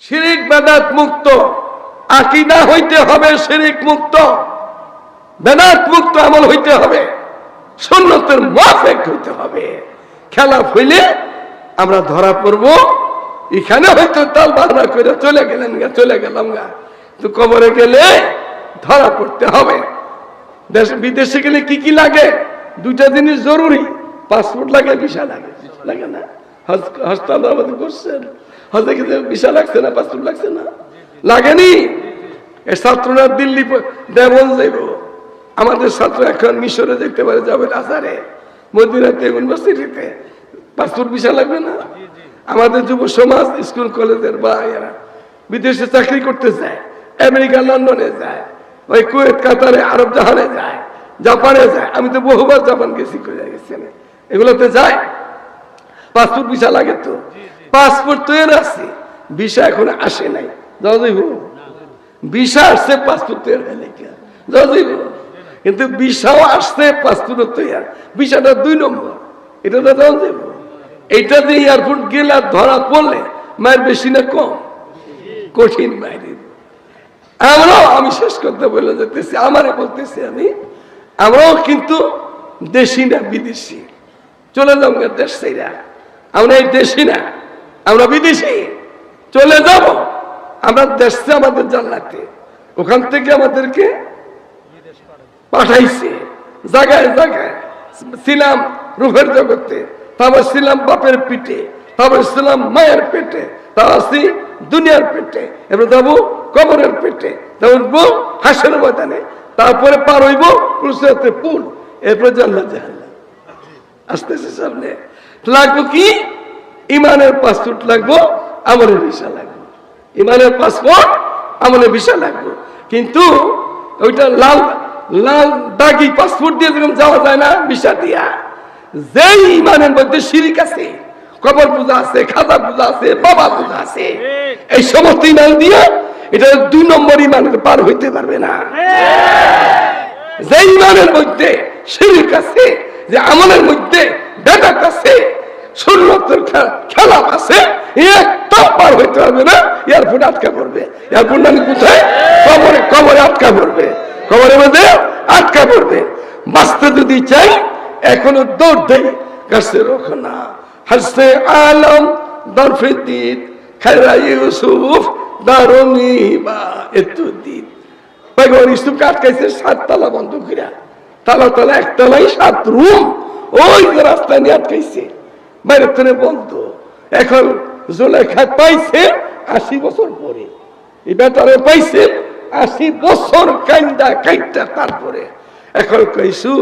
শিরিক বেদাত মুক্ত। আকিদা হইতে হবে শিরিক মুক্ত। বেদাত মুক্ত আমল হইতে হবে। সুন্নতের মাফেক হইতে হবে। খেলা হইলে আমরা ধরা পড়ব। এখানে হয়তো তাল বাধা করে চলে গেলেন গা, চলে গেলাম গা। তো কবরে গেলে ধরা পড়তে হবে। দেশ বিদেশে গেলে কি কি লাগে? দুটা জিনিস জরুরি। পাসপোর্ট লাগে, ভিসা লাগে। লাগে না? আমাদের করছেন। হজে কিন্তু ভিসা লাগছে না পাসপোর্ট লাগছে না। লাগেনি? এ ছাত্ররা দিল্লি দেবন যাইব। আমাদের ছাত্র এখন মিশরে যেতে পারে যাবে আসারে মদিনাতে ইউনিভার্সিটিতে। পাসপোর্ট ভিসা লাগবে না? আমাদের যুব সমাজ, স্কুল, কলেজের বা এরা বিদেশে চাকরি করতে যায়, আমেরিকা, লন্ডনে যায়, ওই কুয়েত, কাতারে, আরব জাহানে যায়, জাপানে যায়। আমি তো বহুবার জাপান গেছি করে গেছি। এগুলোতে যায়? পাসপোর্ট ভিসা লাগে তো। পাসপোর্ট তো এর আছে ভিসা এখন আসে নাই। যাইব? ভিসা আসছে পাসপোর্ট তৈরি হয় নাকি যাওয়া যাইব? কিন্তু ভিসাও আসছে পাসপোর্ট তৈরি ভিসাটা দুই নম্বর। এটা তো যাওয়া যাইব? এইটা যে এয়ারপোর্ট গেলে আর ধরা পড়লে মায়ের বেশি না কম? কঠিন মায়ের আমরাও আমি শেষ করতে বলে যেতেছি আমারে বলতেছি আমি আমরাও কিন্তু দেশি না বিদেশি। চলে যাব দেশ সেইরা আমরা এই দেশি না, আমরা বিদেশি। চলে যাব। আমরা দেশে আমাদের জানলাতে ওখান থেকে আমাদেরকে পাঠাইছে। জায়গায় জায়গায় ছিলাম রূপের জগতে। তারপর ছিলাম বাপের পিঠে। তারপর ছিলাম মায়ের পেটে। তারপর আছি দুনিয়ার পেটে। এবার যাব কবরের পেটে। উঠবো হাসের ময়দানে। তারপরে পার হইব কুলসিরাতে পুল এরপর জান্নাত জাহান্নাম আসতেছে সামনে। লাগবো কি? ইমানের পাসপোর্ট লাগবো আমলের ভিসা লাগবে। ইমানের পাসপোর্ট আমলের ভিসা লাগবে। কিন্তু ওইটা লাল লাল দাগি পাসপোর্ট দিয়ে যেরকম যাওয়া যায় না ভিসা দিয়া। যেই ইমানের মধ্যে শিরিক আছে কবর পূজা আছে খাজা পূজা আছে বাবা পূজা আছে এই সমস্ত ইমান দিয়ে এটা দুই নম্বর ইমানের পার হইতে পারবে না। যে ইমানের মধ্যে শিরিক আছে যে আমলের মধ্যে বেদাত সুন্নতের খেলাপ আছে একটা পার হইতে পারবে না এয়ারপোর্ট আটকা পড়বে। এয়ারপোর্ট কোথায়? কবরে কবরে আটকা পড়বে। কবরের মধ্যে আটকা পড়বে। বাঁচতে যদি চাই, এখনও দৌড় দেয় কাছে রোখো না। হাসতে আলম দরফিদ্দিন খায়রা ইউসুফ দারুনি বা এতুদ্দিন পয়গম্বর ইউসুফ আটকাইছে সাত তালা বন্ধ করিয়া তালা তালা একতলাই সাত রুম। ওই যে রাস্তায় নিয়ে আটকাইছে বাইরে থেকে বন্ধ। এখন জোলেখা পাইছে আশি বছর পরে। এই বেটারে পাইছে আশি বছর কাইন্দা কাইটা তারপরে। এখন কইসু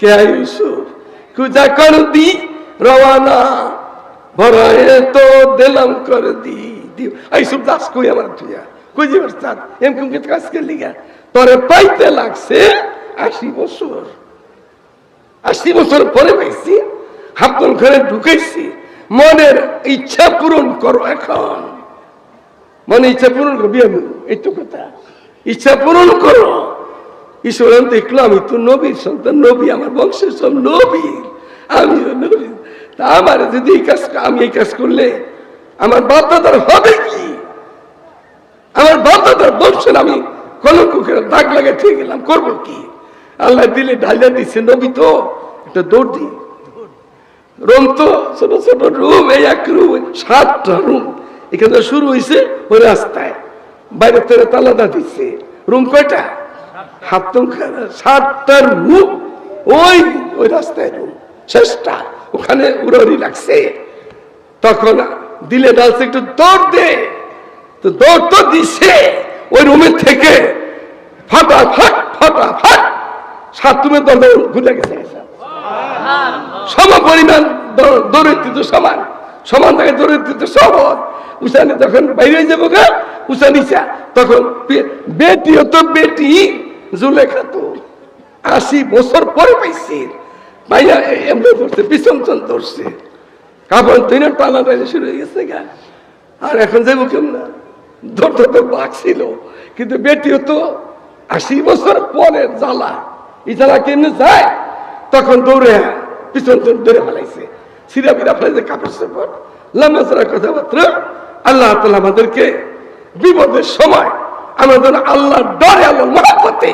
কে ইউসুফ? কুজা কর দি, রওয়ানা। ভরায়ে তো দিলাম কর দি আইসুফ দাস কই আমার তুইয়া যে বস্তাদ এম কুম কে কাজ কে লিগা? তোরে পাইতে লাগছে আশি বছর। আশি বছর পরে পাইছি হাফতন ঘরে ঢুকেছি মনের ইচ্ছা পূরণ করো এখন। মনে ইচ্ছা পূরণ করো, বিয়ে এই তো কথা। ইচ্ছা পূরণ করো। ঈশ্বর আমি দেখল আমি তো নবীর সন্তান, নবী আমার বংশের সব নবীর আমি নবী। তা আমার যদি এই কাজ আমি এই কাজ করলে আমার বাপ দাদার হবে কি? আমার বাপ দাদার বংশের আমি কলঙ্ক দাগ লাগে ঠিক গেলাম করব কি? আল্লাহ দিলে ঢালিয়া দিচ্ছে নবী তো, একটা দৌড় দি। রুম তো, ছোট ছোট রুম, এই এক রুম সাতটা রুম। এখানে শুরু হয়েছে ওই রাস্তায়। বাইরে থেকে তালাদা দিচ্ছে রুম কয়টা? সাতটা। রুম। ওই ওই রাস্তায় রুম। শেষটা, ওখানে উড়ি লাগছে। তখন দিলে ডালছে, একটু দৌড় দে। তো দৌড় তো দিছে। ওই রুমের থেকে ফাটা ফাট ফাটা ফাট সাত রুমের দল ঘুরে গেছে। সম পরিমাণ দ- দরিদ্র সমান। সমান থাকে দরিদ্র সহজ। উষানি যখন বাইরে যাব গা উষানিসা তখন বেটি তো বেটি জুলেখা তো আশি বছর পরে পাইছি। ভাইয়া এমনি ধরছে, পিছন চন ধরছে। কাপড় তুই না টানা টানা শুরু হয়ে গেছে গা। আর এখন যাব কেমন? ধরতে তো বাঘ ছিল। কিন্তু বেটিও তো আশি বছর পরের জ্বালা। এই জ্বালা কেমনে যায়? তখন দৌড়ে পিছন ধরে ফেলাইছে সিরা বিরা ফেলাইছে কাপড় সাপড় লম্বা কথাবার্তা। আল্লাহ তালা আমাদেরকে বিপদের সময় আমাদের আল্লাহ ডরে আল্লাহ মহাপতে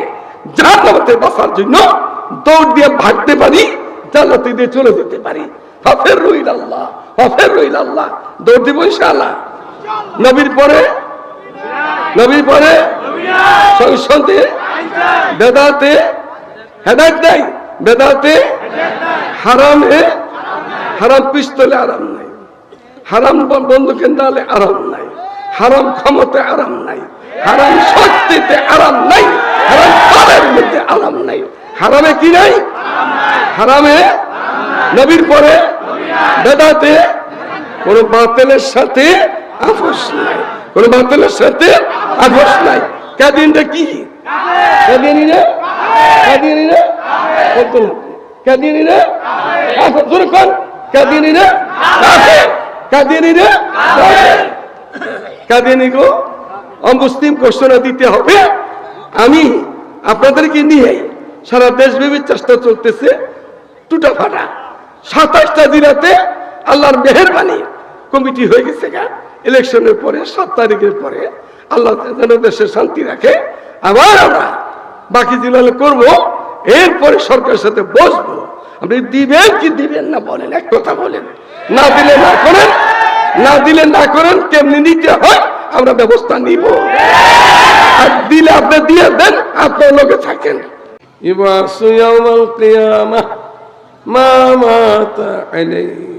জাহান্নামতে বাঁচার জন্য দৌড় দিয়ে ভাগতে পারি, জান্নাতে দিয়ে চলে যেতে পারি। হফের রইল আল্লাহ হফের রইল আল্লাহ দৌড় দিব ইনশাআল্লাহ। নবীর পরে? নবীর পরে? সংসদে বেদাতে, হেদায়ত নাই বেদাতে, হারামে, হারাম পিস্তলে আরাম নাই। হারাম বন্ধুকে দালে আরাম নাই। হারাম ক্ষমতায় আরাম নাই। হারাম শক্তিতে আরাম নাই। হারাম পালের মধ্যে আরাম নাই। হারামে কি নাই? হারামে নবীর পরে বেদাতে কোন বাতিলের সাথে আপোষ নাই। কোন বাতিলের সাথে আপোষ নাই। কাদিনটা কি? রে? জোরে কোন কাদিনী রে? কাদিনী রে? কাদিনী গো অমুসলিম ঘোষণা দিতে হবে। আমি আপনাদেরকে নিয়ে সারা দেশব্যাপী চেষ্টা চলতেছে টুটা ফাটা সাতাশটা জেলাতে আল্লাহর মেহরবানি কমিটি হয়ে গেছে গা। ইলেকশনের পরে, সাত তারিখের পরে আল্লাহ যেন দেশে শান্তি রাখে আবার আমরা বাকি জেলালে করব এরপরে সরকারের সাথে বসবো আপনি দিবেন কি দিবেন না বলেন এক কথা বলেন না দিলে না করেন না দিলে না করেন কেমনি নিতে হয় আমরা ব্যবস্থা নিব আর দিলে আপনি দিয়ে দেন আপনার লোকে থাকেন এবার সুয়াউমাল কিয়ামা মা মাতা আলাইহি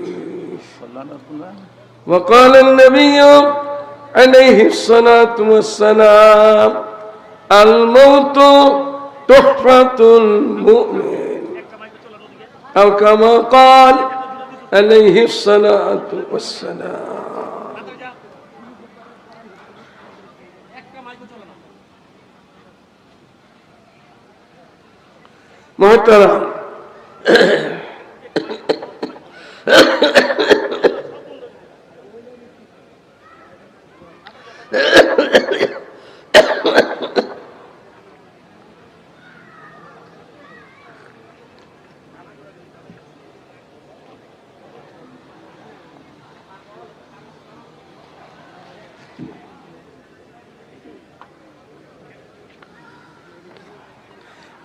وقال النبي عليه الصلاة والسلام الموت تحفة المؤمن أو كما قال عليه الصلاة والسلام محترم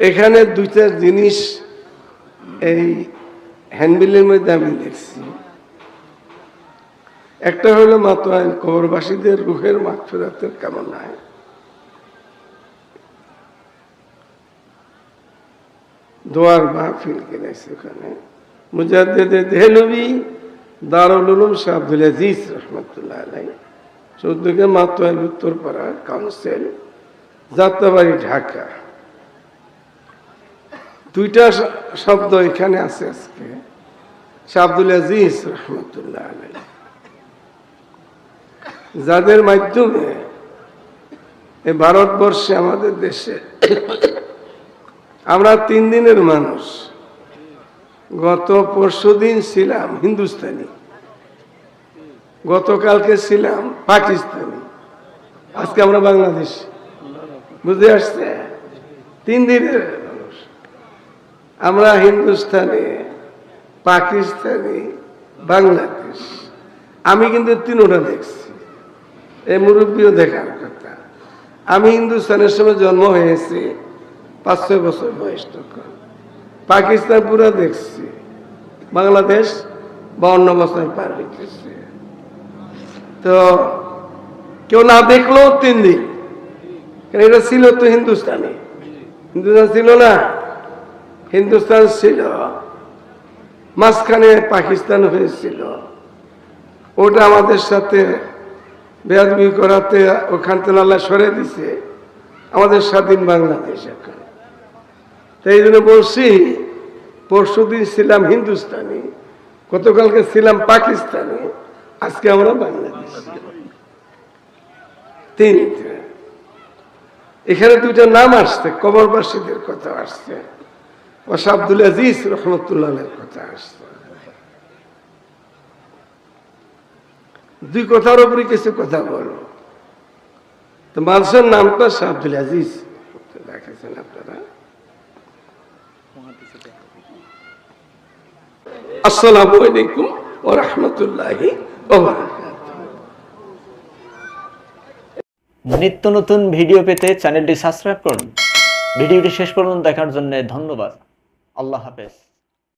এখানে দুইটা জিনিস এই হ্যান্ডবিলের মধ্যে আমি দেখছি। একটা হলো মাতোয়াইন কবরবাসীদের রুহের মাগফিরাতের কামনায় দোয়ার মাহফিল কিনেছে ওখানে। মুজাদ্দেদে দেহলবি দারুল উলুম শাহ আব্দুল আজিজ রহমতুল্লাহ আলাই চৌদ্দকে মাতোয়াইন উত্তরপাড়া কাউন্সিল, যাত্রাবাড়ি, ঢাকা। দুইটা শব্দ এখানে আছে আজকে। আব্দুল আজিজ রহমতুল্লাহ আলাই যাদের মাধ্যমে এই ভারতবর্ষে আমাদের দেশে আমরা তিন দিনের মানুষ। গত পরশু দিন ছিলাম হিন্দুস্তানি। গতকালকে ছিলাম পাকিস্তানি। আজকে আমরা বাংলাদেশ। বুঝতে আসছে তিন দিনের আমরা হিন্দুস্তানে, পাকিস্তানি, বাংলাদেশ। আমি কিন্তু তিনোটা দেখছি। এই মুরব্বীও দেখার কথা। আমি হিন্দুস্তানের সময় জন্ম হয়েছি পাঁচ ছয় বছর বয়স তখন। পাকিস্তান পুরো দেখছি। বাংলাদেশ বাউন্ন বছর পার হইতেছে। তো কেউ না দেখলেও তিন দিন। এটা ছিল তো হিন্দুস্তানি? হিন্দুস্তান ছিল না? হিন্দুস্তান ছিল, মাঝখানে পাকিস্তান হয়েছিল। ওটা আমাদের সাথে বেয়াদবি করাতে ওখান থেকে আল্লাহ সরে দিছে, আমাদের স্বাধীন বাংলাদেশ এখন। তো এই জন্য বলছি, পরশু দিন ছিলাম হিন্দুস্তানি, গতকালকে ছিলাম পাকিস্তানি, আজকে আমরা বাংলাদেশ। তিন এখানে দুইটা নাম আসছে, কবরবাসীদের কথা আসছে। আব্দুল আজিজ কথা দুই কথার উপরে কিছু কথা বলো। তো মানুষের নামটা শাহ আব্দুল আজিজ। দেখেছেন আপনারা। আসসালামু আলাইকুম ও নিত্য নতুন ভিডিও পেতে চ্যানেলটি সাবস্ক্রাইব করুন। ভিডিওটি শেষ পর্যন্ত দেখার জন্য ধন্যবাদ। আল্লাহ হাফেজ।